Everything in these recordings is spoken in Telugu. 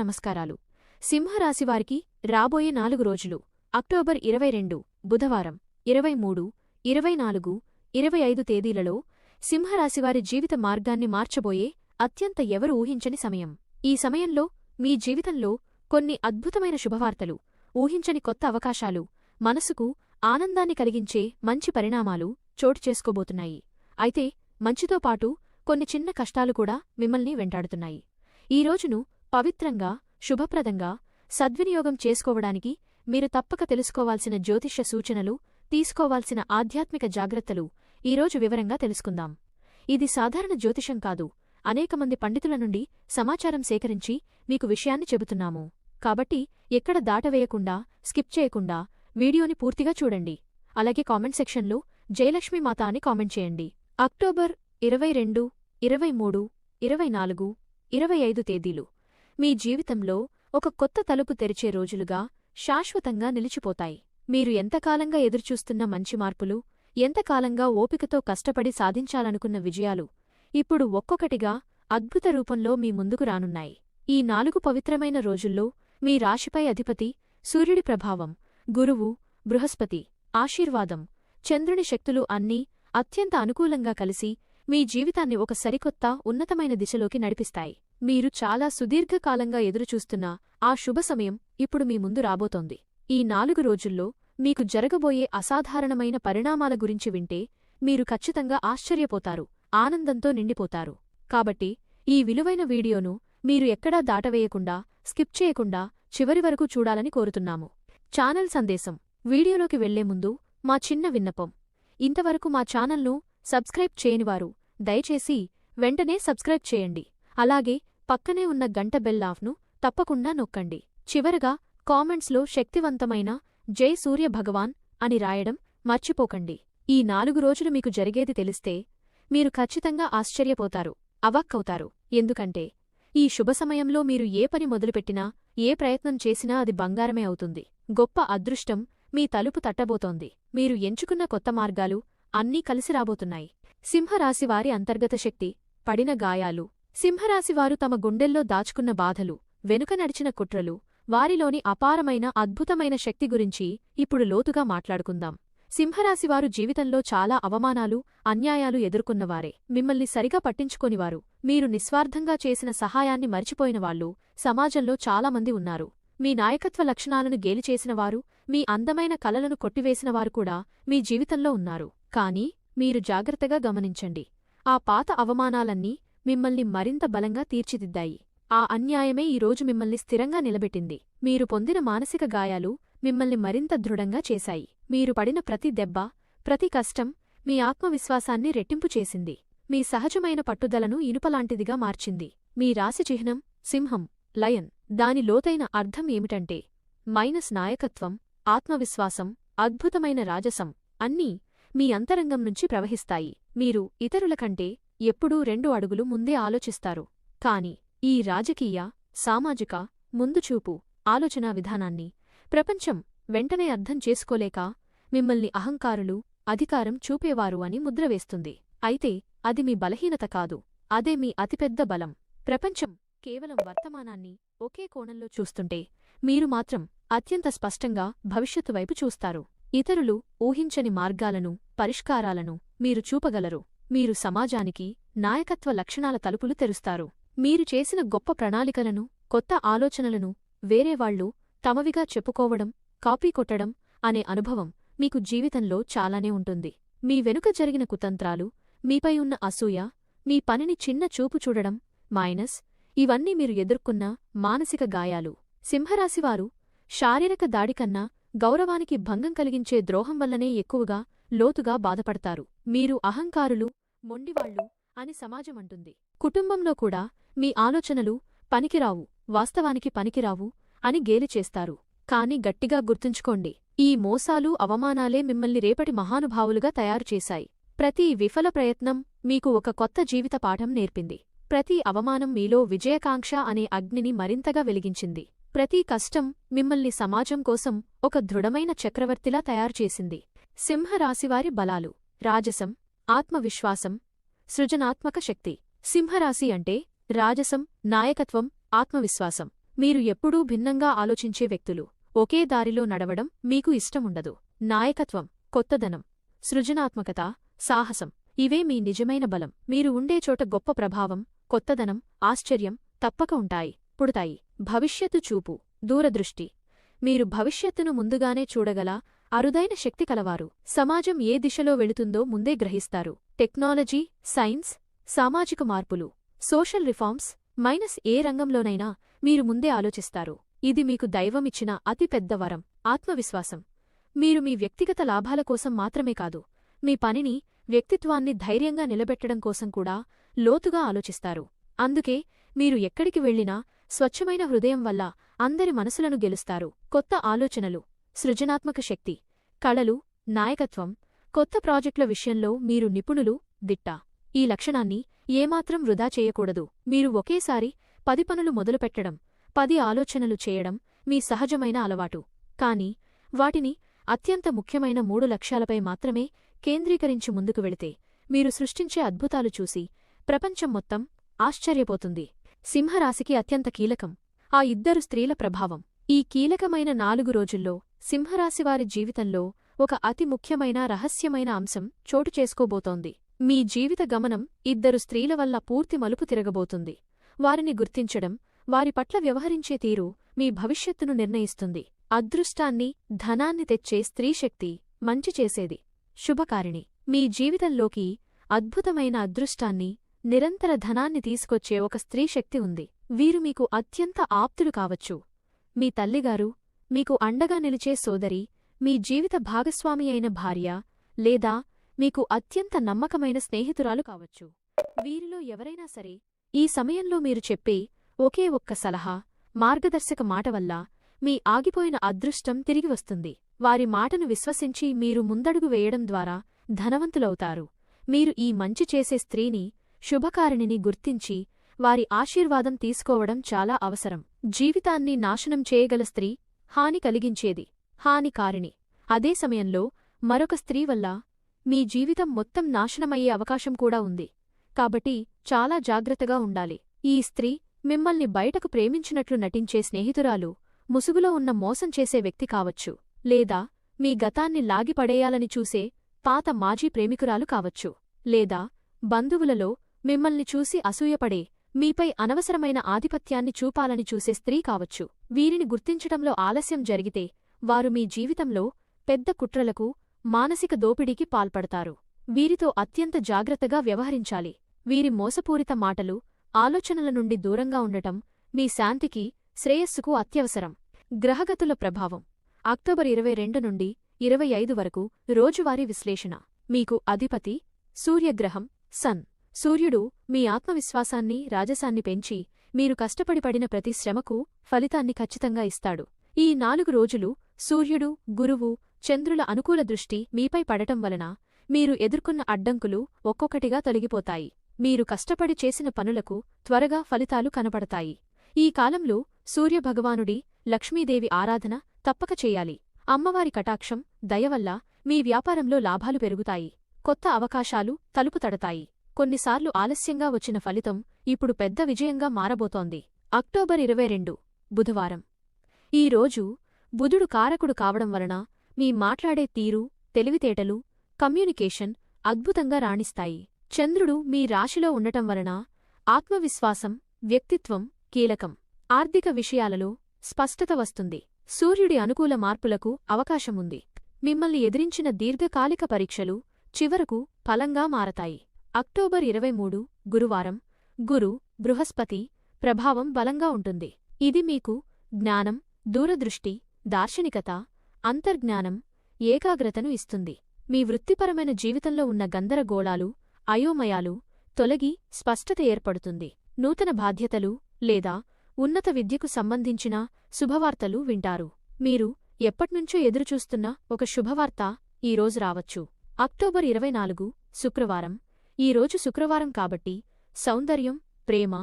నమస్కారాలు. సింహరాశివారికి రాబోయే నాలుగు రోజులు అక్టోబర్ ఇరవై రెండు బుధవారం ఇరవై మూడు ఇరవై నాలుగు ఇరవై ఐదు తేదీలలో సింహరాశివారి జీవిత మార్గాన్ని మార్చబోయే అత్యంత ఎవరు ఊహించని సమయం. ఈ సమయంలో మీ జీవితంలో కొన్ని అద్భుతమైన శుభవార్తలు ఊహించని కొత్త అవకాశాలు మనసుకు ఆనందాన్ని కలిగించే మంచి పరిణామాలు చోటు చేసుకోబోతున్నాయి. అయితే మంచితో పాటు కొన్ని చిన్న కష్టాలు కూడా మిమ్మల్ని వెంటాడుతున్నాయి. ఈ రోజును పవిత్రంగా శుభప్రదంగా సద్వినియోగం చేసుకోవడానికి మీరు తప్పక తెలుసుకోవాల్సిన జ్యోతిష్య సూచనలు తీసుకోవాల్సిన ఆధ్యాత్మిక జాగ్రత్తలు ఈరోజు వివరంగా తెలుసుకుందాం. ఇది సాధారణ జ్యోతిషం కాదు. అనేక మంది పండితుల నుండి సమాచారం సేకరించి మీకు విషయాన్ని చెబుతున్నాము. కాబట్టి ఎక్కడ దాటవేయకుండా స్కిప్ చేయకుండా వీడియోని పూర్తిగా చూడండి. అలాగే కామెంట్ సెక్షన్లో జయలక్ష్మి మాత అని కామెంట్ చేయండి. అక్టోబర్ ఇరవై రెండు ఇరవై మూడు ఇరవై నాలుగు ఇరవై ఐదు తేదీలు. మీ జీవితంలో ఒక కొత్త తలుపు తెరిచే రోజులుగా శాశ్వతంగా నిలిచిపోతాయి. మీరు ఎంతకాలంగా ఎదురుచూస్తున్న మంచి మార్పులు ఎంతకాలంగా ఓపికతో కష్టపడి సాధించాలనుకున్న విజయాలు ఇప్పుడు ఒక్కొక్కటిగా అద్భుత రూపంలో మీ ముందుకు రానున్నాయి. ఈ నాలుగు పవిత్రమైన రోజుల్లో మీ రాశిపై అధిపతి సూర్యుడి ప్రభావం గురువు బృహస్పతి ఆశీర్వాదం చంద్రుని శక్తులు అన్నీ అత్యంత అనుకూలంగా కలిసి మీ జీవితాన్ని ఒక సరికొత్త ఉన్నతమైన దిశలోకి నడిపిస్తాయి. మీరు చాలా సుదీర్ఘకాలంగా ఎదురుచూస్తున్న ఆ శుభ సమయం ఇప్పుడు మీ ముందు రాబోతోంది. ఈ నాలుగు రోజుల్లో మీకు జరగబోయే అసాధారణమైన పరిణామాల గురించి వింటే మీరు ఖచ్చితంగా ఆశ్చర్యపోతారు ఆనందంతో నిండిపోతారు. కాబట్టి ఈ విలువైన వీడియోను మీరు ఎక్కడా దాటవేయకుండా స్కిప్ చేయకుండా చివరి వరకు చూడాలని కోరుతున్నాము. ఛానల్ సందేశం. వీడియోలోకి వెళ్ళే ముందు మా చిన్న విన్నపం. ఇంతవరకు మా ఛానల్ను సబ్స్క్రైబ్ చేయనివారు దయచేసి వెంటనే సబ్స్క్రైబ్ చేయండి. అలాగే పక్కనే ఉన్న గంట బెల్ ఆఫ్ను తప్పకుండా నొక్కండి. చివరగా కామెంట్స్లో శక్తివంతమైన జై సూర్య భగవాన్ అని రాయడం మర్చిపోకండి. ఈ నాలుగు రోజులు మీకు జరిగేది తెలిస్తే మీరు ఖచ్చితంగా ఆశ్చర్యపోతారు అవాక్కవుతారు. ఎందుకంటే ఈ శుభ సమయంలో మీరు ఏ పని మొదలుపెట్టినా ఏ ప్రయత్నం చేసినా అది బంగారమే అవుతుంది. గొప్ప అదృష్టం మీ తలుపు తట్టబోతోంది. మీరు ఎంచుకున్న కొత్త మార్గాలు అన్నీ కలిసి రాబోతున్నాయి. సింహరాశివారి అంతర్గత శక్తి పడిన గాయాలు సింహరాశివారు తమ గుండెల్లో దాచుకున్న బాధలు వెనుక నడిచిన కుట్రలు వారిలోని అపారమైన అద్భుతమైన శక్తి గురించి ఇప్పుడు లోతుగా మాట్లాడుకుందాం. సింహరాశివారు జీవితంలో చాలా అవమానాలు అన్యాయాలు ఎదుర్కొన్నవారే. మిమ్మల్ని సరిగా పట్టించుకోనివారు. మీరు నిస్వార్థంగా చేసిన సహాయాన్ని మరిచిపోయినవాళ్ళు సమాజంలో చాలామంది ఉన్నారు. మీ నాయకత్వ లక్షణాలను గేలిచేసినవారు మీ అందమైన కలలను కొట్టివేసినవారు కూడా మీ జీవితంలో ఉన్నారు. కాని మీరు జాగ్రత్తగా గమనించండి. ఆ పాత అవమానాలన్నీ మిమ్మల్ని మరింత బలంగా తీర్చిదిద్దాయి. ఆ అన్యాయమే ఈరోజు మిమ్మల్ని స్థిరంగా నిలబెట్టింది. మీరు పొందిన మానసిక గాయాలు మిమ్మల్ని మరింత దృఢంగా చేశాయి. మీరు పడిన ప్రతి దెబ్బ ప్రతి కష్టం మీ ఆత్మవిశ్వాసాన్ని రెట్టింపు చేసింది. మీ సహజమైన పట్టుదలను ఇనుపలాంటిదిగా మార్చింది. మీ రాశి చిహ్నం సింహం లయన్ దాని లోతైన అర్థం ఏమిటంటే మైనస్ నాయకత్వం ఆత్మవిశ్వాసం అద్భుతమైన రాజసం అన్నీ మీ అంతరంగం నుంచి ప్రవహిస్తాయి. మీరు ఇతరుల కంటే ఎప్పుడూ రెండు అడుగులు ముందే ఆలోచిస్తారు. కాని ఈ రాజకీయ సామాజిక ముందుచూపు ఆలోచనా విధానాన్ని ప్రపంచం వెంటనే అర్థం చేసుకోలేక మిమ్మల్ని అహంకారులు అధికారం చూపేవారు అని ముద్రవేస్తుంది అయితే అది మీ బలహీనత కాదు. అదే మీ అతిపెద్ద బలం. ప్రపంచం కేవలం వర్తమానాన్ని ఒకే కోణంలో చూస్తుంటే మీరు మాత్రం అత్యంత స్పష్టంగా భవిష్యత్తు వైపు చూస్తారు. ఇతరులు ఊహించని మార్గాలను పరిష్కారాలను మీరు చూపగలరు. మీరు సమాజానికి నాయకత్వ లక్షణాల తలుపులు తెరుస్తారు. మీరు చేసిన గొప్ప ప్రణాళికలను కొత్త ఆలోచనలను వేరేవాళ్ళు తమవిగా చెప్పుకోవడం కాపీ కొట్టడం అనే అనుభవం మీకు జీవితంలో చాలానే ఉంటుంది. మీ వెనుక జరిగిన కుతంత్రాలు మీపై ఉన్న అసూయ మీ పనిని చిన్న చూపు చూడడం మైనస్ ఇవన్నీ మీరు ఎదుర్కొన్న మానసిక గాయాలు. సింహరాశివారు శారీరక దాడికన్నా గౌరవానికి భంగం కలిగించే ద్రోహం వల్లనే ఎక్కువగా లోతుగా బాధపడతారు. మీరు అహంకారులు మొండివాళ్ళు అని సమాజమంటుంది. కుటుంబంలో కూడా మీ ఆలోచనలు పనికిరావు వాస్తవానికి పనికిరావు అని గేలిచేస్తారు కాని గట్టిగా గుర్తుంచుకోండి ఈ మోసాలు అవమానాలే మిమ్మల్ని రేపటి మహానుభావులుగా తయారుచేశాయి ప్రతి విఫల ప్రయత్నం మీకు ఒక కొత్త జీవిత పాఠం నేర్పింది. ప్రతి అవమానం మీలో విజయకాంక్ష అనే అగ్నిని మరింతగా వెలిగించింది. ప్రతి కష్టం మిమ్మల్ని సమాజం కోసం ఒక దృఢమైన చక్రవర్తిలా తయారుచేసింది సింహరాశివారి బలాలు రాజసం ఆత్మవిశ్వాసం సృజనాత్మక శక్తి. సింహరాశి అంటే రాజసం నాయకత్వం ఆత్మవిశ్వాసం. మీరు ఎప్పుడూ భిన్నంగా ఆలోచించే వ్యక్తులు. ఒకే దారిలో నడవడం మీకు ఇష్టముండదు నాయకత్వం కొత్తదనం సృజనాత్మకత సాహసం. ఇవే మీ నిజమైన బలం. మీరు ఉండే చోట గొప్ప ప్రభావం కొత్తదనం ఆశ్చర్యం తప్పక ఉంటాయి పుడతాయి. భవిష్యత్తు చూపు దూరదృష్టి. మీరు భవిష్యత్తును ముందుగానే చూడగల అరుదైన శక్తి కలవారు. సమాజం ఏ దిశలో వెళుతుందో ముందే గ్రహిస్తారు. టెక్నాలజీ సైన్స్ సామాజిక మార్పులు సోషల్ రిఫార్మ్స్ మైనస్ ఏ రంగంలోనైనా మీరు ముందే ఆలోచిస్తారు. ఇది మీకు దైవమిచ్చిన అతి పెద్ద వరం ఆత్మవిశ్వాసం. మీరు మీ వ్యక్తిగత లాభాల కోసం మాత్రమే కాదు మీ పనిని వ్యక్తిత్వాన్ని ధైర్యంగా నిలబెట్టడం కోసం కూడా లోతుగా ఆలోచిస్తారు. అందుకే మీరు ఎక్కడికి వెళ్ళినా స్వచ్ఛమైన హృదయం వల్ల అందరి మనసులను గెలుస్తారు. కొత్త ఆలోచనలు సృజనాత్మక శక్తి కళలు నాయకత్వం కొత్త ప్రాజెక్టుల విషయంలో మీరు నిపుణులు దిట్ట. ఈ లక్షణాన్ని ఏమాత్రం వృధా చేయకూడదు. మీరు ఒకేసారి పది పనులు మొదలుపెట్టడం పది ఆలోచనలు చేయడం మీ సహజమైన అలవాటు. కాని వాటిని అత్యంత ముఖ్యమైన మూడు లక్ష్యాలపై మాత్రమే కేంద్రీకరించి ముందుకు వెళితే మీరు సృష్టించే అద్భుతాలు చూసి ప్రపంచం మొత్తం ఆశ్చర్యపోతుంది. సింహరాశికి అత్యంత కీలకం. ఆ ఇద్దరు స్త్రీల ప్రభావం. ఈ కీలకమైన నాలుగు రోజుల్లో సింహరాశివారి జీవితంలో ఒక అతి ముఖ్యమైన రహస్యమైన అంశం చోటు చేసుకోబోతోంది. మీ జీవిత గమనం ఇద్దరు స్త్రీల వల్ల పూర్తి మలుపు తిరగబోతుంది. వారిని గుర్తించడం వారి పట్ల వ్యవహరించే తీరు మీ భవిష్యత్తును నిర్ణయిస్తుంది. అదృష్టాన్ని ధనాన్ని తెచ్చే స్త్రీశక్తి మంచి చేసేది. శుభకారిణి. మీ జీవితంలోకి అద్భుతమైన అదృష్టాన్ని నిరంతర ధనాన్ని తీసుకొచ్చే ఒక స్త్రీశక్తి ఉంది. వీరు మీకు అత్యంత ఆప్తులు కావచ్చు. మీ తల్లిగారు మీకు అండగా నిలిచే సోదరి మీ జీవిత భాగస్వామి అయిన భార్య లేదా మీకు అత్యంత నమ్మకమైన స్నేహితురాలు కావచ్చు. వీరిలో ఎవరైనా సరే ఈ సమయంలో మీరు చెప్పే ఒకే ఒక్క సలహా మార్గదర్శక మాట వల్ల మీ ఆగిపోయిన అదృష్టం తిరిగి వస్తుంది. వారి మాటను విశ్వసించి మీరు ముందడుగు వేయడం ద్వారా ధనవంతులవుతారు. మీరు ఈ మంచి చేసే స్త్రీని శుభకారిణిని గుర్తించి వారి ఆశీర్వాదం తీసుకోవడం చాలా అవసరం. జీవితాన్ని నాశనం చేయగల స్త్రీ హాని కలిగించేది. హానికారిణి అదే సమయంలో మరొక స్త్రీ వల్ల మీ జీవితం మొత్తం నాశనమయ్యే అవకాశం కూడా ఉంది. కాబట్టి చాలా జాగ్రత్తగా ఉండాలి. ఈ స్త్రీ మిమ్మల్ని బయటకు ప్రేమించినట్లు నటించే స్నేహితురాలు ముసుగులో ఉన్న మోసం చేసే వ్యక్తి కావచ్చు. లేదా మీ గతాన్ని లాగిపడేయాలని చూసే పాత మాజీ ప్రేమికురాలు కావచ్చు. లేదా బంధువులలో మిమ్మల్ని చూసి అసూయపడే మీపై అనవసరమైన ఆధిపత్యాన్ని చూపాలని చూసే స్త్రీ కావచ్చు. వీరిని గుర్తించటంలో ఆలస్యం జరిగితే వారు మీ జీవితంలో పెద్ద కుట్రలకు మానసిక దోపిడీకి పాల్పడతారు. వీరితో అత్యంత జాగ్రత్తగా వ్యవహరించాలి. వీరి మోసపూరిత మాటలు ఆలోచనల నుండి దూరంగా ఉండటం మీ శాంతికి శ్రేయస్సుకు అత్యవసరం. గ్రహగతుల ప్రభావం. అక్టోబర్ ఇరవై రెండు నుండి ఇరవై ఐదు వరకు రోజువారీ విశ్లేషణ. మీకు అధిపతి సూర్యగ్రహం సన్. సూర్యుడు మీ ఆత్మవిశ్వాసాన్ని రాజసాన్ని పెంచి మీరు కష్టపడి పడిన ప్రతి శ్రమకు ఫలితాన్ని ఖచ్చితంగా ఇస్తాడు. ఈ నాలుగు రోజులు సూర్యుడు గురువు చంద్రుల అనుకూల దృష్టి మీపై పడటం వలన మీరు ఎదుర్కొన్న అడ్డంకులు ఒక్కొక్కటిగా తొలగిపోతాయి. మీరు కష్టపడి చేసిన పనులకు త్వరగా ఫలితాలు కనపడతాయి. ఈ కాలంలో సూర్యభగవానుడి లక్ష్మీదేవి ఆరాధన తప్పక చేయాలి. అమ్మవారి కటాక్షం దయవల్ల మీ వ్యాపారంలో లాభాలు పెరుగుతాయి. కొత్త అవకాశాలు తలుపు తడతాయి. కొన్నిసార్లు ఆలస్యంగా వచ్చిన ఫలితం ఇప్పుడు పెద్ద విజయంగా మారబోతోంది. అక్టోబర్ ఇరవై రెండు బుధవారం. ఈ రోజు బుధుడు కారకుడు కావడం వలన మీ మాట్లాడే తీరు తెలివితేటలు కమ్యూనికేషన్ అద్భుతంగా రాణిస్తాయి. చంద్రుడు మీ రాశిలో ఉండటం వలన ఆత్మవిశ్వాసం వ్యక్తిత్వం కీలకం. ఆర్థిక విషయాలలో స్పష్టత వస్తుంది. సూర్యుడి అనుకూల మార్పులకు అవకాశముంది. మిమ్మల్ని ఎదిరించిన దీర్ఘకాలిక పరీక్షలు చివరకు ఫలంగా మారతాయి. అక్టోబర్ ఇరవై మూడు గురువారం. గురు బృహస్పతి ప్రభావం బలంగా ఉంటుంది. ఇది మీకు జ్ఞానం దూరదృష్టి దార్శనికత అంతర్జ్ఞానం ఏకాగ్రతను ఇస్తుంది. మీ వృత్తిపరమైన జీవితంలో ఉన్న గందరగోళాలు అయోమయాలు తొలగి స్పష్టత ఏర్పడుతుంది. నూతన బాధ్యతలు లేదా ఉన్నత విద్యకు సంబంధించిన శుభవార్తలు వింటారు. మీరు ఎప్పట్నుంచో ఎదురుచూస్తున్న ఒక శుభవార్త ఈరోజు రావచ్చు. అక్టోబర్ ఇరవై నాలుగు శుక్రవారం. ఈరోజు శుక్రవారం కాబట్టి సౌందర్యం ప్రేమ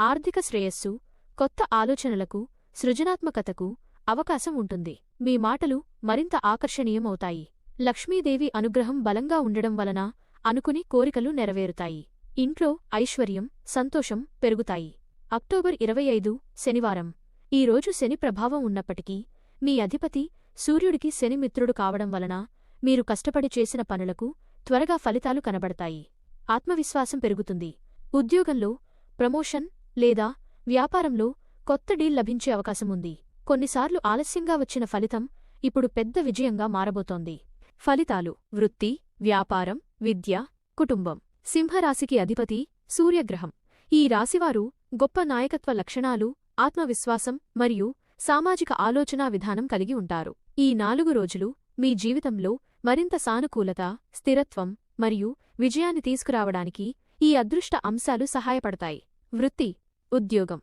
ఆర్థిక శ్రేయస్సు కొత్త ఆలోచనలకు సృజనాత్మకతకు అవకాశం ఉంటుంది. మీ మాటలు మరింత ఆకర్షణీయమవుతాయి. లక్ష్మీదేవి అనుగ్రహం బలంగా ఉండడం వలన అనుకుని కోరికలు నెరవేరుతాయి. ఇంట్లో ఐశ్వర్యం సంతోషం పెరుగుతాయి. అక్టోబర్ ఇరవై ఐదు శనివారం. ఈరోజు శని ప్రభావం ఉన్నప్పటికీ మీ అధిపతి సూర్యుడికి శని మిత్రుడు కావడం వలన మీరు కష్టపడి చేసిన పనులకు త్వరగా ఫలితాలు కనబడతాయి. ఆత్మవిశ్వాసం పెరుగుతుంది. ఉద్యోగంలో ప్రమోషన్ లేదా వ్యాపారంలో కొత్త డీల్ లభించే అవకాశముంది కొన్నిసార్లు ఆలస్యంగా వచ్చిన ఫలితం ఇప్పుడు పెద్ద విజయంగా మారబోతోంది. ఫలితాలు. వృత్తి వ్యాపారం విద్య కుటుంబం. సింహరాశికి అధిపతి సూర్యగ్రహం. ఈ రాశివారు గొప్ప నాయకత్వ లక్షణాలు ఆత్మవిశ్వాసం మరియు సామాజిక ఆలోచనా విధానం కలిగి ఉంటారు. ఈ నాలుగు రోజులు మీ జీవితంలో మరింత సానుకూలత స్థిరత్వం మరియు విజయాన్ని తీసుకురావడానికి ఈ అదృష్ట అంశాలు సహాయపడతాయి. వృత్తి ఉద్యోగం.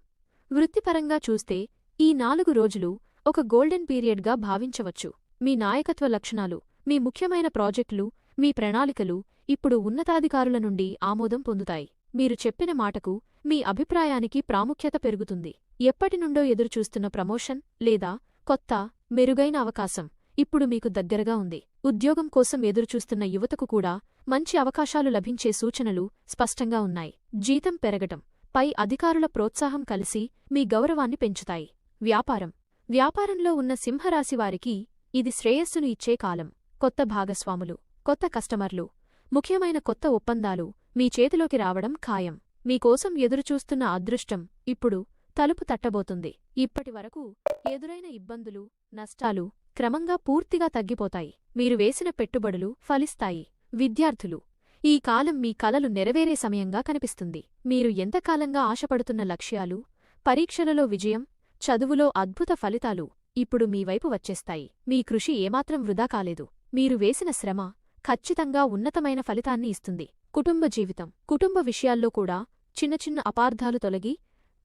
వృత్తిపరంగా చూస్తే ఈ నాలుగు రోజులు ఒక గోల్డెన్ పీరియడ్గా భావించవచ్చు. మీ నాయకత్వ లక్షణాలు మీ ముఖ్యమైన ప్రాజెక్టులు మీ ప్రణాళికలు ఇప్పుడు ఉన్నతాధికారుల నుండి ఆమోదం పొందుతాయి. మీరు చెప్పిన మాటకు మీ అభిప్రాయానికి ప్రాముఖ్యత పెరుగుతుంది. ఎప్పటినుండో ఎదురుచూస్తున్న ప్రమోషన్ లేదా కొత్త మెరుగైన అవకాశం ఇప్పుడు మీకు దగ్గరగా ఉంది. ఉద్యోగం కోసం ఎదురుచూస్తున్న యువతకు కూడా మంచి అవకాశాలు లభించే సూచనలు స్పష్టంగా ఉన్నాయి. జీతం పెరగటం పై అధికారుల ప్రోత్సాహం కలిసి మీ గౌరవాన్ని పెంచుతాయి. వ్యాపారం వ్యాపారంలో ఉన్న సింహరాశివారికి ఇది శ్రేయస్సును ఇచ్చే కాలం. కొత్త భాగస్వాములు కొత్త కస్టమర్లు ముఖ్యమైన కొత్త ఒప్పందాలు మీ చేతిలోకి రావడం ఖాయం. మీకోసం ఎదురుచూస్తున్న అదృష్టం ఇప్పుడు తలుపు తట్టబోతుంది. ఇప్పటివరకు ఎదురైన ఇబ్బందులు నష్టాలు క్రమంగా పూర్తిగా తగ్గిపోతాయి. మీరు వేసిన పెట్టుబడులు ఫలిస్తాయి. విద్యార్థులు ఈ కాలం మీ కలలు నెరవేరే సమయంగా కనిపిస్తుంది. మీరు ఎంతకాలంగా ఆశపడుతున్న లక్ష్యాలు పరీక్షలలో విజయం చదువులో అద్భుత ఫలితాలు ఇప్పుడు మీ వైపు వచ్చేస్తాయి. మీ కృషి ఏమాత్రం వృధా కాలేదు. మీరు వేసిన శ్రమ ఖచ్చితంగా ఉన్నతమైన ఫలితాన్ని ఇస్తుంది. కుటుంబ జీవితం కుటుంబ విషయాల్లో కూడా చిన్న చిన్న అపార్థాలు తొలగి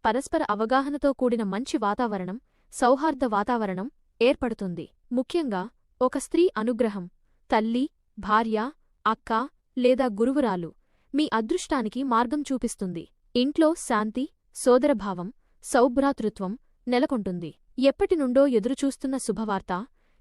పరస్పర అవగాహనతో కూడిన మంచి వాతావరణం సౌహార్ద వాతావరణం ఏర్పడుతుంది. ముఖ్యంగా ఒక స్త్రీ అనుగ్రహం తల్లి భార్య అక్క లేదా గురువురాలు మీ అదృష్టానికి మార్గం చూపిస్తుంది. ఇంట్లో శాంతి సోదరభావం సౌభ్రాతృత్వం నెలకొంటుంది. ఎప్పటినుండో ఎదురుచూస్తున్న శుభవార్త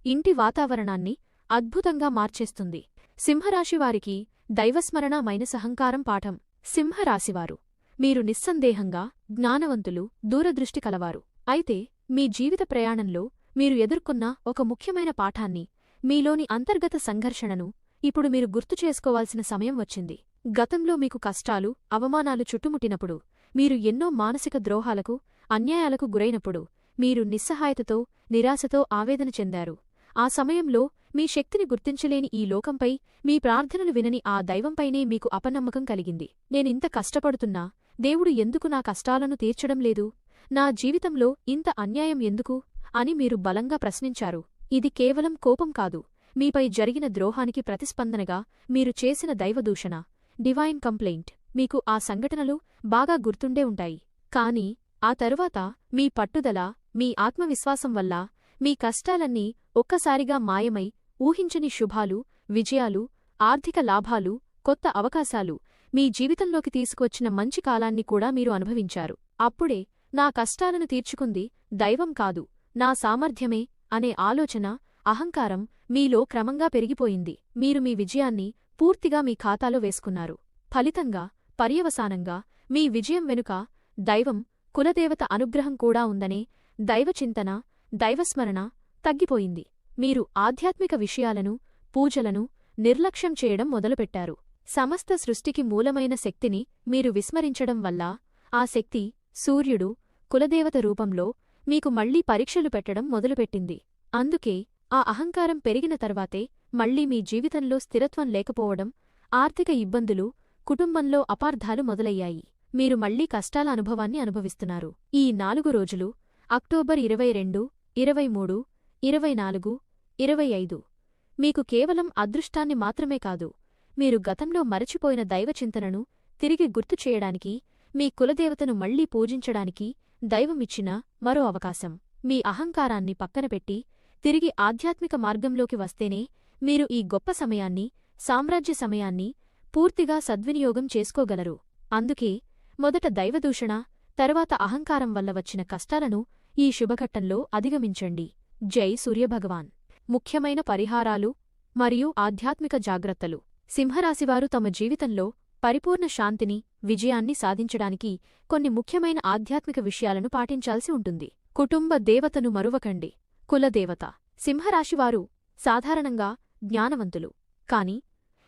ఇంటి వాతావరణాన్ని అద్భుతంగా మార్చేస్తుంది. సింహరాశివారికి దైవస్మరణ మైనసహంకారం పాఠం. సింహరాశివారు మీరు నిస్సందేహంగా జ్ఞానవంతులు దూరదృష్టి కలవారు. అయితే మీ జీవిత ప్రయాణంలో మీరు ఎదుర్కొన్న ఒక ముఖ్యమైన పాఠాన్ని మీలోని అంతర్గత సంఘర్షణను ఇప్పుడు మీరు గుర్తు చేసుకోవాల్సిన సమయం వచ్చింది. గతంలో మీకు కష్టాలు అవమానాలు చుట్టుముట్టినప్పుడు మీరు ఎన్నో మానసిక ద్రోహాలకు అన్యాయాలకు గురైనప్పుడు మీరు నిస్సహాయతతో నిరాశతో ఆవేదన చెందారు. ఆ సమయంలో మీ శక్తిని గుర్తించలేని ఈ లోకంపై మీ ప్రార్థనలు వినని ఆ దైవంపైనే మీకు అపనమ్మకం కలిగింది. నేనింత కష్టపడుతున్నా దేవుడు ఎందుకు నా కష్టాలను తీర్చడం లేదు? నా జీవితంలో ఇంత అన్యాయం ఎందుకు? అని మీరు బలంగా ప్రశ్నించారు. ఇది కేవలం కోపం కాదు. మీపై జరిగిన ద్రోహానికి ప్రతిస్పందనగా మీరు చేసిన దైవదూషణ డివైన్ కంప్లైంట్ మీకు ఆ సంఘటనలు బాగా గుర్తుండే ఉంటాయి. కాని ఆ తరువాత మీ పట్టుదల మీ ఆత్మవిశ్వాసం వల్ల మీ కష్టాలన్నీ ఒక్కసారిగా మాయమై ఊహించని శుభాలు విజయాలు ఆర్థిక లాభాలు కొత్త అవకాశాలు మీ జీవితంలోకి తీసుకొచ్చిన మంచి కాలాన్ని కూడా మీరు అనుభవించారు. అప్పుడే నా కష్టాలను తీర్చుకుంది దైవం కాదు. నా సామర్థ్యమే అనే ఆలోచన అహంకారం మీలో క్రమంగా పెరిగిపోయింది. మీరు మీ విజయాన్ని పూర్తిగా మీ ఖాతాలో వేసుకున్నారు. ఫలితంగా పర్యవసానంగా మీ విజయం వెనుక దైవం కులదేవత అనుగ్రహం కూడా ఉందనే దైవచింతన దైవస్మరణ తగ్గిపోయింది. మీరు ఆధ్యాత్మిక విషయాలను పూజలను నిర్లక్ష్యం చేయడం మొదలుపెట్టారు. సమస్త సృష్టికి మూలమైన శక్తిని మీరు విస్మరించడం వల్ల ఆ శక్తి సూర్యుడు కులదేవత రూపంలో మీకు మళ్ళీ పరీక్షలు పెట్టడం మొదలుపెట్టింది. అందుకే ఆ అహంకారం పెరిగిన తర్వాతే మళ్ళీ మీ జీవితంలో స్థిరత్వం లేకపోవడం ఆర్థిక ఇబ్బందులు కుటుంబంలో అపార్థాలు మొదలయ్యాయి. మీరు మళ్ళీ కష్టాల అనుభవాన్ని అనుభవిస్తున్నారు. ఈ నాలుగు రోజులు అక్టోబర్ ఇరవై రెండు ఇరవై మూడు ఇరవై నాలుగు ఇరవై ఐదు మీకు కేవలం అదృష్టాన్ని మాత్రమే కాదు మీరు గతంలో మరచిపోయిన దైవచింతనను తిరిగి గుర్తు చేయడానికి మీ కులదేవతను మళ్ళీ పూజించడానికి దైవమిచ్చిన మరో అవకాశం. మీ అహంకారాన్ని పక్కనపెట్టి తిరిగి ఆధ్యాత్మిక మార్గంలోకి వస్తేనే మీరు ఈ గొప్ప సమయాన్ని సామ్రాజ్య సమయాన్ని పూర్తిగా సద్వినియోగం చేసుకోగలరు. అందుకే మొదట దైవదూషణ తర్వాత అహంకారం వల్ల వచ్చిన కష్టాలను ఈ శుభఘట్టంలో అధిగమించండి. జై సూర్యభగవాన్. ముఖ్యమైన పరిహారాలు మరియు ఆధ్యాత్మిక జాగ్రత్తలు. సింహరాశివారు తమ జీవితంలో పరిపూర్ణ శాంతిని విజయాన్ని సాధించడానికి కొన్ని ముఖ్యమైన ఆధ్యాత్మిక విషయాలను పాటించాల్సి ఉంటుంది. కుటుంబ దేవతను మరువకండి. కులదేవత సింహరాశివారు సాధారణంగా జ్ఞానవంతులు. కాని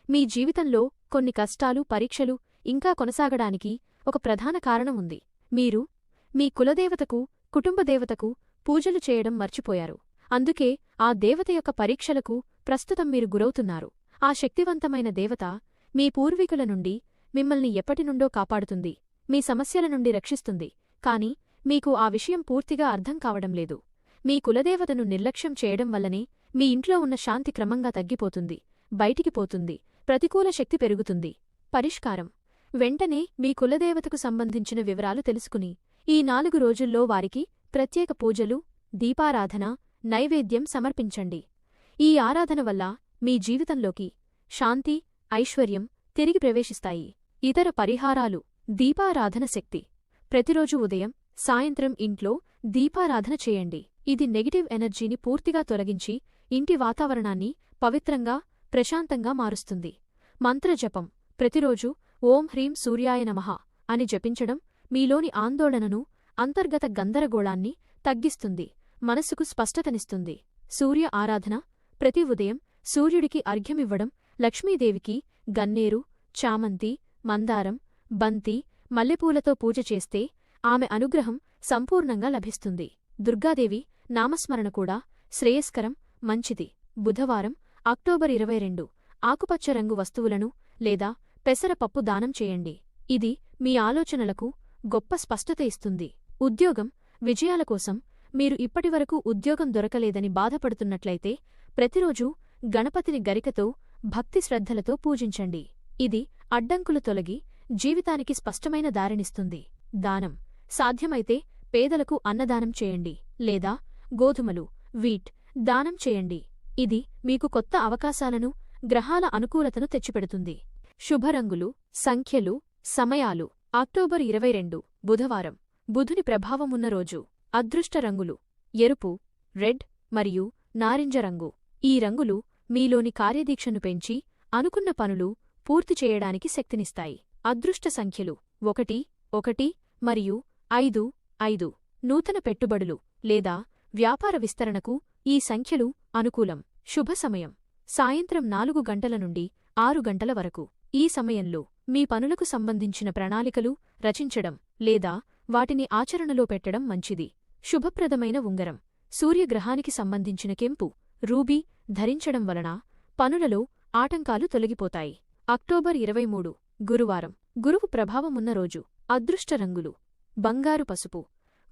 మీ జీవితంలో కొన్ని కష్టాలు పరీక్షలు ఇంకా కొనసాగడానికి ఒక ప్రధాన కారణం ఉంది. మీరు మీ కులదేవతకు కుటుంబదేవతకు పూజలు చేయడం మర్చిపోయారు. అందుకే ఆ దేవత యొక్క పరీక్షలకు ప్రస్తుతం మీరు గురవుతున్నారు. ఆ శక్తివంతమైన దేవత మీ పూర్వీకుల నుండి మిమ్మల్ని ఎప్పటినుండో కాపాడుతుంది మీ సమస్యల నుండి రక్షిస్తుంది కాని మీకు ఆ విషయం పూర్తిగా అర్థం కావడం లేదు. మీ కులదేవతను నిర్లక్ష్యం చేయడం వల్లనే మీ ఇంట్లో ఉన్న శాంతి క్రమంగా తగ్గిపోతుంది బయటికి పోతుంది ప్రతికూల శక్తి పెరుగుతుంది. పరిష్కారం. వెంటనే మీ కులదేవతకు సంబంధించిన వివరాలు తెలుసుకుని ఈ నాలుగు రోజుల్లో వారికి ప్రత్యేక పూజలు దీపారాధన నైవేద్యం సమర్పించండి. ఈ ఆరాధన వల్ల మీ జీవితంలోకి శాంతి ఐశ్వర్యం తిరిగి ప్రవేశిస్తాయి. ఇతర పరిహారాలు దీపారాధన శక్తి. ప్రతిరోజు ఉదయం సాయంత్రం ఇంట్లో దీపారాధన చేయండి. ఇది నెగటివ్ ఎనర్జీని పూర్తిగా తొలగించి ఇంటి వాతావరణాన్ని పవిత్రంగా ప్రశాంతంగా మారుస్తుంది. మంత్రజపం. ప్రతిరోజు ఓం హ్రీం సూర్యాయ నమః అని జపించడం మీలోని ఆందోళనను అంతర్గత గందరగోళాన్ని తగ్గిస్తుంది. మనసుకు స్పష్టతనిస్తుంది. సూర్య ఆరాధన. ప్రతి ఉదయం సూర్యుడికి అర్ఘ్యమివ్వడం లక్ష్మీదేవికి గన్నేరు చామంతి మందారం బంతి మల్లెపూలతో పూజ చేస్తే ఆమె అనుగ్రహం సంపూర్ణంగా లభిస్తుంది. దుర్గాదేవి నామస్మరణ కూడా శ్రేయస్కరం మంచిది. బుధవారం అక్టోబర్ ఇరవై రెండు. ఆకుపచ్చ రంగు వస్తువులను లేదా పెసరపప్పు దానం చేయండి. ఇది మీ ఆలోచనలకు గొప్ప స్పష్టత ఇస్తుంది. ఉద్యోగం విజయాల కోసం మీరు ఇప్పటివరకు ఉద్యోగం దొరకలేదని బాధపడుతున్నట్లయితే ప్రతిరోజూ గణపతిని గరికతో భక్తి శ్రద్ధలతో పూజించండి. ఇది అడ్డంకులు తొలగి జీవితానికి స్పష్టమైన దారినిస్తుంది. దానం. సాధ్యమైతే పేదలకు అన్నదానం చేయండి. లేదా గోధుమలు వీట్ దానం చేయండి. ఇది మీకు కొత్త అవకాశాలను గ్రహాల అనుకూలతను తెచ్చిపెడుతుంది. శుభరంగులు సంఖ్యలు సమయాలు. అక్టోబర్ ఇరవై రెండు బుధవారం. బుధుని ప్రభావమున్న రోజు. అదృష్ట రంగులు. ఎరుపు రెడ్ మరియు నారింజ రంగు. ఈ రంగులు మీలోని కార్యదీక్షను పెంచి అనుకున్న పనులు పూర్తి చేయడానికి శక్తినిస్తాయి. అదృష్ట సంఖ్యలు ఒకటి ఒకటి మరియు ఐదు ఐదు నూతన పెట్టుబడులు లేదా వ్యాపార విస్తరణకు ఈ సంఖ్యలు అనుకూలం. శుభ సమయం. సాయంత్రం నాలుగు గంటల నుండి ఆరు గంటల వరకు. ఈ సమయంలో మీ పనులకు సంబంధించిన ప్రణాళికలు రచించడం లేదా వాటిని ఆచరణలో పెట్టడం మంచిది. శుభప్రదమైన ఉంగరం. సూర్యగ్రహానికి సంబంధించిన కెంపు రూబీ ధరించడం వలన పనులలో ఆటంకాలు తొలగిపోతాయి. అక్టోబర్ ఇరవై మూడు గురువారం. గురువు ప్రభావమున్న రోజు. అదృష్ట రంగులు. బంగారు పసుపు.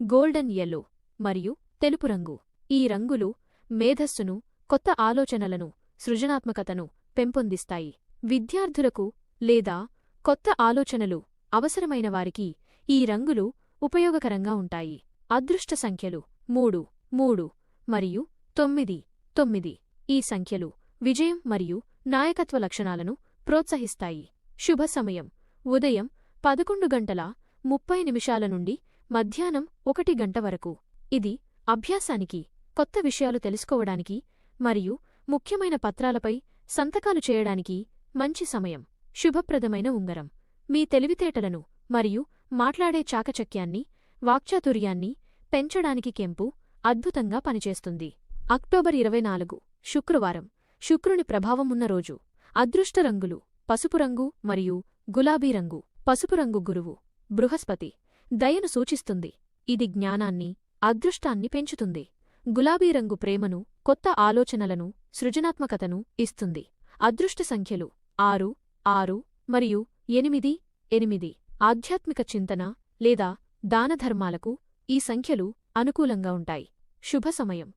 గోల్డెన్ యెల్లో మరియు తెలుపు రంగు. ఈ రంగులు మేధస్సును కొత్త ఆలోచనలను సృజనాత్మకతను పెంపొందిస్తాయి. విద్యార్థులకు లేదా కొత్త ఆలోచనలు అవసరమైన వారికి ఈ రంగులు ఉపయోగకరంగా ఉంటాయి. అదృష్ట సంఖ్యలు మూడు మూడు మరియు తొమ్మిది. తొమ్మిది. ఈ సంఖ్యలు విజయం మరియు నాయకత్వ లక్షణాలను ప్రోత్సహిస్తాయి. శుభ సమయం. ఉదయం పదకొండు గంటల ముప్పై నిమిషాల నుండి మధ్యాహ్నం ఒకటి గంట వరకు. ఇది అభ్యాసానికి కొత్త విషయాలు తెలుసుకోవడానికి మరియు ముఖ్యమైన పత్రాలపై సంతకాలు చేయడానికి మంచి సమయం. శుభప్రదమైన ఉంగరం. మీ తెలివితేటలను మరియు మాట్లాడే చాకచక్యాన్ని వాక్చాతుర్యాన్ని పెంచడానికి కెంపు అద్భుతంగా పనిచేస్తుంది. అక్టోబర్ ఇరవై నాలుగు శుక్రవారం. శుక్రుని ప్రభావమున్న రోజు. అదృష్ట రంగులు పసుపు రంగు మరియు గులాబీ రంగు పసుపు రంగు గురువు బృహస్పతి. దయను సూచిస్తుంది. ఇది జ్ఞానాన్ని అదృష్టాన్ని పెంచుతుంది. గులాబీ రంగు ప్రేమను కొత్త ఆలోచనలను సృజనాత్మకతను ఇస్తుంది. అదృష్ట సంఖ్యలు ఆరు ఆరు మరియు ఎనిమిది ఎనిమిది. ఆధ్యాత్మిక చింతన లేదా దానధర్మాలకు ఈ సంఖ్యలు అనుకూలంగా ఉంటాయి. శుభ సమయం.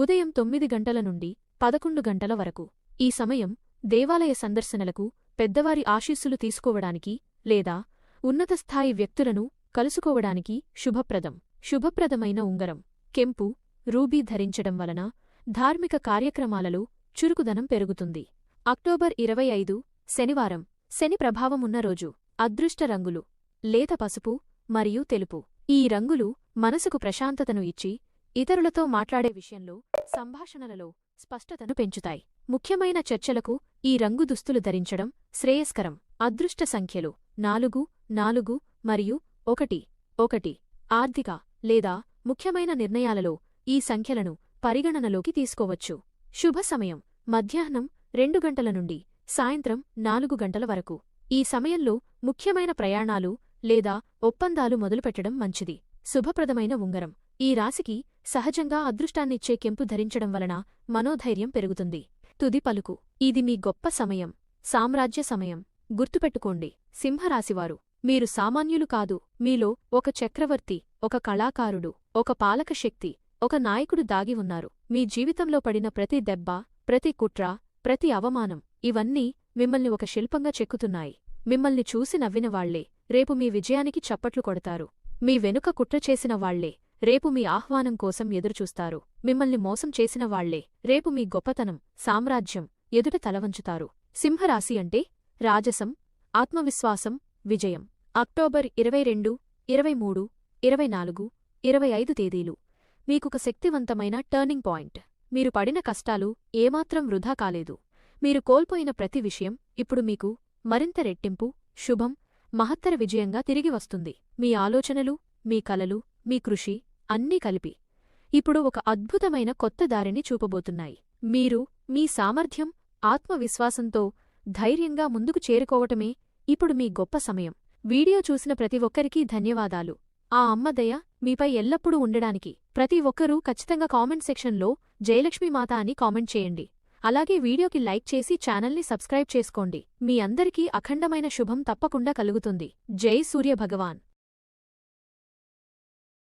ఉదయం తొమ్మిది గంటల నుండి పదకొండు గంటల వరకు. ఈ సమయం దేవాలయ సందర్శనలకు పెద్దవారి ఆశీస్సులు తీసుకోవడానికి లేదా ఉన్నతస్థాయి వ్యక్తులను కలుసుకోవడానికి శుభప్రదం. శుభప్రదమైన ఉంగరం కెంపు రూబీ ధరించడం వలన ధార్మిక కార్యక్రమాలలో చురుకుదనం పెరుగుతుంది. అక్టోబర్ ఇరవై ఐదు శనివారం. శని ప్రభావమున్న రోజు. అదృష్ట రంగులు లేత పసుపు మరియు తెలుపు. ఈ రంగులు మనసుకు ప్రశాంతతను ఇచ్చి ఇతరులతో మాట్లాడే విషయంలో సంభాషణలలో స్పష్టతను పెంచుతాయి. ముఖ్యమైన చర్చలకు ఈ రంగు దుస్తులు ధరించడం శ్రేయస్కరం. అదృష్ట సంఖ్యలు నాలుగు నాలుగు మరియు ఒకటి ఒకటి ఆర్థిక లేదా ముఖ్యమైన నిర్ణయాలలో ఈ సంఖ్యలను పరిగణనలోకి తీసుకోవచ్చు. శుభ సమయం మధ్యాహ్నం రెండు గంటల నుండి సాయంత్రం నాలుగు గంటల వరకు. ఈ సమయంలో ముఖ్యమైన ప్రయాణాలు లేదా ఒప్పందాలు మొదలుపెట్టడం మంచిది. శుభప్రదమైన ఉంగరం ఈ రాశికి సహజంగా అదృష్టాన్నిచ్చే కెంపు ధరించడం వలన మనోధైర్యం పెరుగుతుంది. తుది పలుకు. ఇది మీ గొప్ప సమయం. సామ్రాజ్య సమయం. గుర్తుపెట్టుకోండి సింహరాశివారు. మీరు సామాన్యులు కాదు. మీలో ఒక చక్రవర్తి ఒక కళాకారుడు ఒక పాలక శక్తి ఒక నాయకుడు దాగి ఉన్నారు. మీ జీవితంలో పడిన ప్రతి దెబ్బ ప్రతి కుట్ర ప్రతి అవమానం ఇవన్నీ మిమ్మల్ని ఒక శిల్పంగా చెక్కుతున్నాయి. మిమ్మల్ని చూసి నవ్విన వాళ్ళే రేపు మీ విజయానికి చప్పట్లు కొడతారు. మీ వెనుక కుట్ర చేసిన వాళ్ళే రేపు మీ ఆహ్వానం కోసం ఎదురుచూస్తారు. మిమ్మల్ని మోసం చేసిన వాళ్ళే. రేపు మీ గొప్పతనం సామ్రాజ్యం ఎదుట తలవంచుతారు. సింహరాశి అంటే రాజసం ఆత్మవిశ్వాసం విజయం. అక్టోబర్ ఇరవై రెండు ఇరవై మూడు ఇరవై నాలుగు ఇరవై ఐదు తేదీలు. మీకొక శక్తివంతమైన టర్నింగ్ పాయింట్. మీరు పడిన కష్టాలు ఏమాత్రం వృధా కాలేదు. మీరు కోల్పోయిన ప్రతి విషయం ఇప్పుడు మీకు మరింత రెట్టింపు శుభం మహత్తర విజయంగా తిరిగి వస్తుంది. మీ ఆలోచనలు మీ కలలు మీ కృషి అన్నీ కలిపి. ఇప్పుడు ఒక అద్భుతమైన కొత్త దారిని చూపబోతున్నాయి. మీరు మీ సామర్థ్యం ఆత్మవిశ్వాసంతో ధైర్యంగా ముందుకు చేరుకోవటమే ఇప్పుడు మీ గొప్ప సమయం. వీడియో చూసిన ప్రతి ఒక్కరికీ ధన్యవాదాలు. ఆ అమ్మదయ మీపై ఎల్లప్పుడూ ఉండడానికి ప్రతి ఒక్కరూ ఖచ్చితంగా కామెంట్ సెక్షన్లో జయలక్ష్మీమాత అని కామెంట్ చేయండి. అలాగే వీడియోకి లైక్ చేసి ఛానల్ని సబ్స్క్రైబ్ చేసుకోండి. మీ అందరికీ అఖండమైన శుభం తప్పకుండా కలుగుతుంది. జై సూర్య భగవాన్